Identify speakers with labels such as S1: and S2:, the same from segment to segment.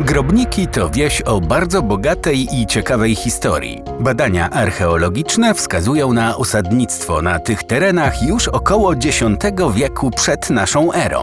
S1: Grobniki to wieś o bardzo bogatej i ciekawej historii. Badania archeologiczne wskazują na osadnictwo na tych terenach już około X wieku przed naszą erą.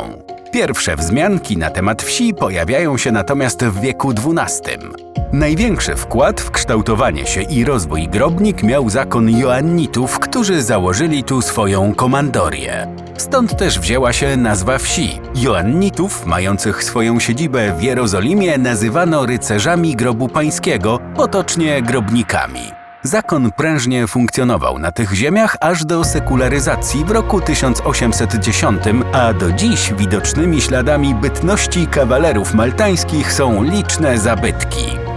S1: Pierwsze wzmianki na temat wsi pojawiają się natomiast w wieku XII. Największy wkład w kształtowanie się i rozwój Grobnik miał zakon Joannitów, którzy założyli tu swoją komandorię. Stąd też wzięła się nazwa wsi. Joannitów, mających swoją siedzibę w Jerozolimie, nazywano rycerzami grobu pańskiego, potocznie grobnikami. Zakon prężnie funkcjonował na tych ziemiach aż do sekularyzacji w roku 1810, a do dziś widocznymi śladami bytności kawalerów maltańskich są liczne zabytki.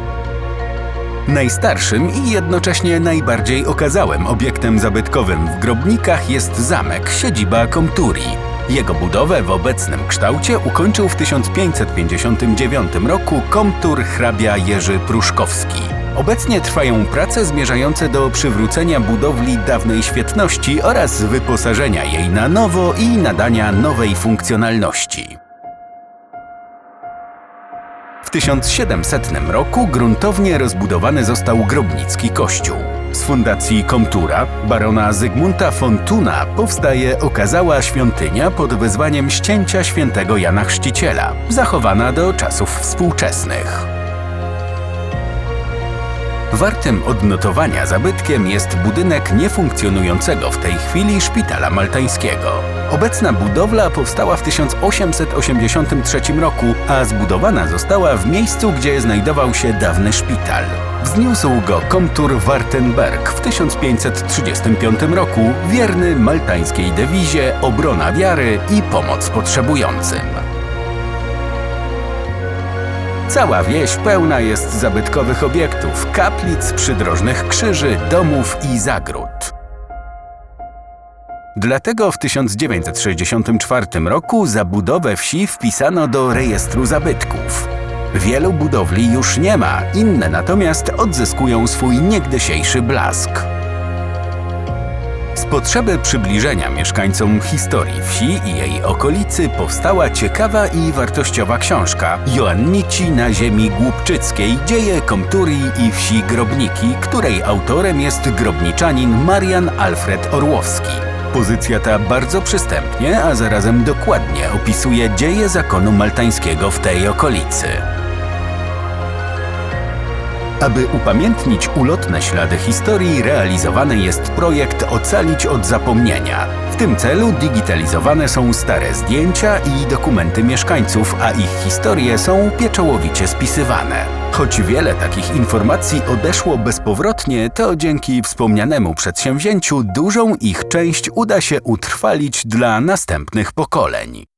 S1: Najstarszym i jednocześnie najbardziej okazałym obiektem zabytkowym w Grobnikach jest zamek, siedziba Komturii. Jego budowę w obecnym kształcie ukończył w 1559 roku komtur hrabia Jerzy Pruszkowski. Obecnie trwają prace zmierzające do przywrócenia budowli dawnej świetności oraz wyposażenia jej na nowo i nadania nowej funkcjonalności. W 1700 roku gruntownie rozbudowany został Grobnicki Kościół. Z fundacji Komtura barona Zygmunta von Thuna powstaje okazała świątynia pod wezwaniem ścięcia świętego Jana Chrzciciela, zachowana do czasów współczesnych. Wartym odnotowania zabytkiem jest budynek niefunkcjonującego w tej chwili szpitala maltańskiego. Obecna budowla powstała w 1883 roku, a zbudowana została w miejscu, gdzie znajdował się dawny szpital. Wzniósł go komtur Wartenberg w 1535 roku, wierny maltańskiej dewizie obrona wiary i pomoc potrzebującym. Cała wieś pełna jest zabytkowych obiektów, kaplic, przydrożnych krzyży, domów i zagród. Dlatego w 1964 roku zabudowę wsi wpisano do rejestru zabytków. Wielu budowli już nie ma, inne natomiast odzyskują swój niegdysiejszy blask. Z potrzeby przybliżenia mieszkańcom historii wsi i jej okolicy powstała ciekawa i wartościowa książka Joannici na ziemi głupczyckiej dzieje Komturii i wsi Grobniki, której autorem jest grobniczanin Marian Alfred Orłowski. Pozycja ta bardzo przystępnie, a zarazem dokładnie opisuje dzieje zakonu maltańskiego w tej okolicy. Aby upamiętnić ulotne ślady historii, realizowany jest projekt Ocalić od zapomnienia. W tym celu digitalizowane są stare zdjęcia i dokumenty mieszkańców, a ich historie są pieczołowicie spisywane. Choć wiele takich informacji odeszło bezpowrotnie, to dzięki wspomnianemu przedsięwzięciu dużą ich część uda się utrwalić dla następnych pokoleń.